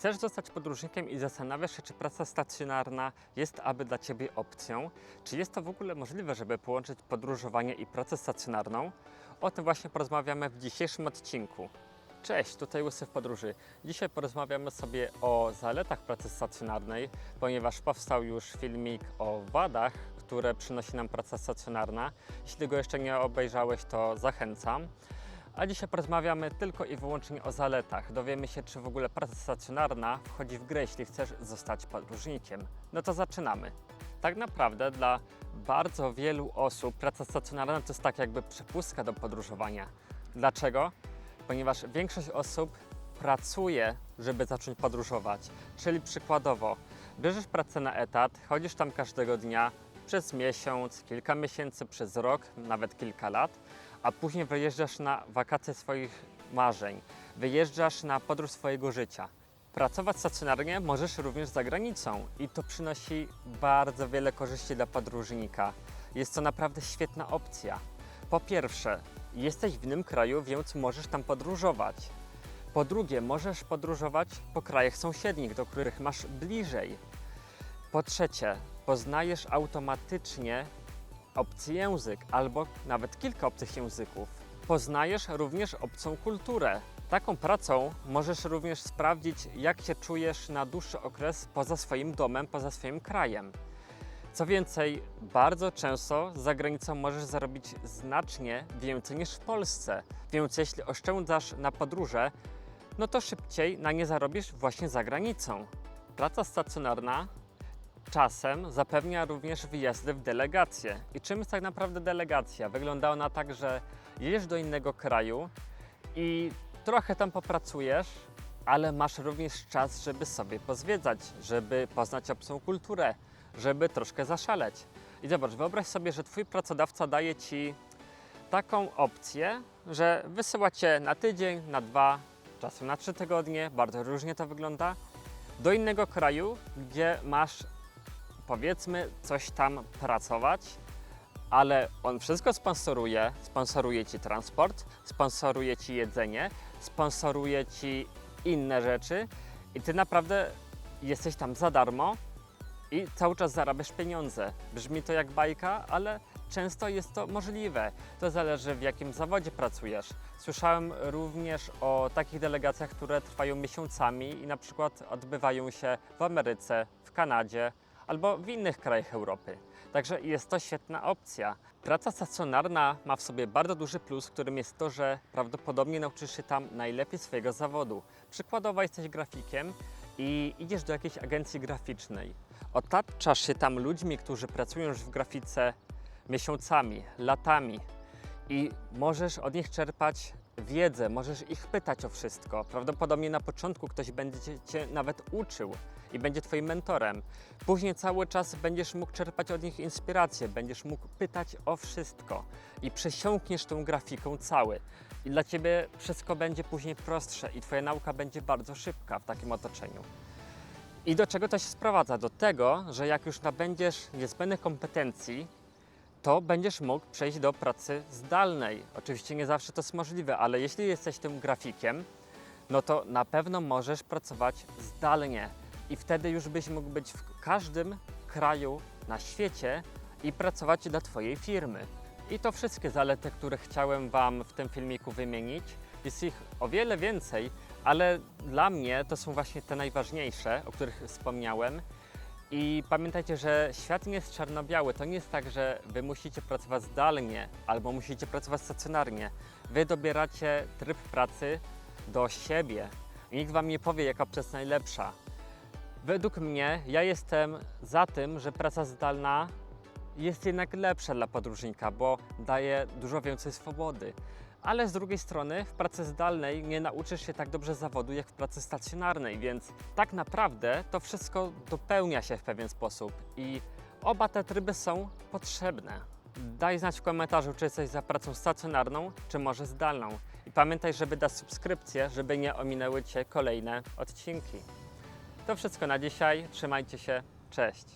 Chcesz zostać podróżnikiem i zastanawiasz się, czy praca stacjonarna jest aby dla Ciebie opcją? Czy jest to w ogóle możliwe, żeby połączyć podróżowanie i pracę stacjonarną? O tym właśnie porozmawiamy w dzisiejszym odcinku. Cześć, tutaj Łysy w Podróży. Dzisiaj porozmawiamy sobie o zaletach pracy stacjonarnej, ponieważ powstał już filmik o wadach, które przynosi nam praca stacjonarna. Jeśli go jeszcze nie obejrzałeś, to zachęcam. A dzisiaj porozmawiamy tylko i wyłącznie o zaletach. Dowiemy się, czy w ogóle praca stacjonarna wchodzi w grę, jeśli chcesz zostać podróżnikiem. No to zaczynamy. Tak naprawdę dla bardzo wielu osób praca stacjonarna to jest tak jakby przepustka do podróżowania. Dlaczego? Ponieważ większość osób pracuje, żeby zacząć podróżować. Czyli przykładowo, bierzesz pracę na etat, chodzisz tam każdego dnia przez miesiąc, kilka miesięcy, przez rok, nawet kilka lat, a później wyjeżdżasz na wakacje swoich marzeń, wyjeżdżasz na podróż swojego życia. Pracować stacjonarnie możesz również za granicą i to przynosi bardzo wiele korzyści dla podróżnika. Jest to naprawdę świetna opcja. Po pierwsze, jesteś w innym kraju, więc możesz tam podróżować. Po drugie, możesz podróżować po krajach sąsiednich, do których masz bliżej. Po trzecie, poznajesz automatycznie obcy język albo nawet kilka obcych języków. Poznajesz również obcą kulturę. Taką pracą możesz również sprawdzić, jak się czujesz na dłuższy okres poza swoim domem, poza swoim krajem. Co więcej, bardzo często za granicą możesz zarobić znacznie więcej niż w Polsce. Więc jeśli oszczędzasz na podróże, no to szybciej na nie zarobisz właśnie za granicą. Praca stacjonarna czasem zapewnia również wyjazdy w delegacje. I czym jest tak naprawdę delegacja? Wygląda ona tak, że jedziesz do innego kraju i trochę tam popracujesz, ale masz również czas, żeby sobie pozwiedzać, żeby poznać obcą kulturę, żeby troszkę zaszaleć. I zobacz, wyobraź sobie, że twój pracodawca daje ci taką opcję, że wysyła cię na tydzień, na dwa, czasem na trzy tygodnie, bardzo różnie to wygląda, do innego kraju, gdzie masz powiedzmy coś tam pracować, ale on wszystko sponsoruje. Sponsoruje ci transport, sponsoruje ci jedzenie, sponsoruje ci inne rzeczy i ty naprawdę jesteś tam za darmo i cały czas zarabiasz pieniądze. Brzmi to jak bajka, ale często jest to możliwe. To zależy w jakim zawodzie pracujesz. Słyszałem również o takich delegacjach, które trwają miesiącami i na przykład odbywają się w Ameryce, w Kanadzie albo w innych krajach Europy. Także jest to świetna opcja. Praca stacjonarna ma w sobie bardzo duży plus, którym jest to, że prawdopodobnie nauczysz się tam najlepiej swojego zawodu. Przykładowo jesteś grafikiem i idziesz do jakiejś agencji graficznej. Otaczasz się tam ludźmi, którzy pracują już w grafice miesiącami, latami i możesz od nich czerpać wiedzę, możesz ich pytać o wszystko. Prawdopodobnie na początku ktoś będzie cię, nawet uczył i będzie Twoim mentorem. Później cały czas będziesz mógł czerpać od nich inspirację, będziesz mógł pytać o wszystko i przesiąkniesz tą grafiką cały. I dla Ciebie wszystko będzie później prostsze i Twoja nauka będzie bardzo szybka w takim otoczeniu. I do czego to się sprowadza? Do tego, że jak już nabędziesz niezbędnych kompetencji, to będziesz mógł przejść do pracy zdalnej. Oczywiście nie zawsze to jest możliwe, ale jeśli jesteś tym grafikiem, no to na pewno możesz pracować zdalnie i wtedy już byś mógł być w każdym kraju na świecie i pracować dla Twojej firmy. I to wszystkie zalety, które chciałem Wam w tym filmiku wymienić. Jest ich o wiele więcej, ale dla mnie to są właśnie te najważniejsze, o których wspomniałem. I pamiętajcie, że świat nie jest czarno-biały. To nie jest tak, że wy musicie pracować zdalnie albo musicie pracować stacjonarnie. Wy dobieracie tryb pracy do siebie. Nikt wam nie powie, jaka jest najlepsza. Według mnie, ja jestem za tym, że praca zdalna jest jednak lepsza dla podróżnika, bo daje dużo więcej swobody. Ale z drugiej strony w pracy zdalnej nie nauczysz się tak dobrze zawodu jak w pracy stacjonarnej, więc tak naprawdę to wszystko dopełnia się w pewien sposób i oba te tryby są potrzebne. Daj znać w komentarzu, czy jesteś za pracą stacjonarną, czy może zdalną. I pamiętaj, żeby dać subskrypcję, żeby nie ominęły Cię kolejne odcinki. To wszystko na dzisiaj. Trzymajcie się. Cześć.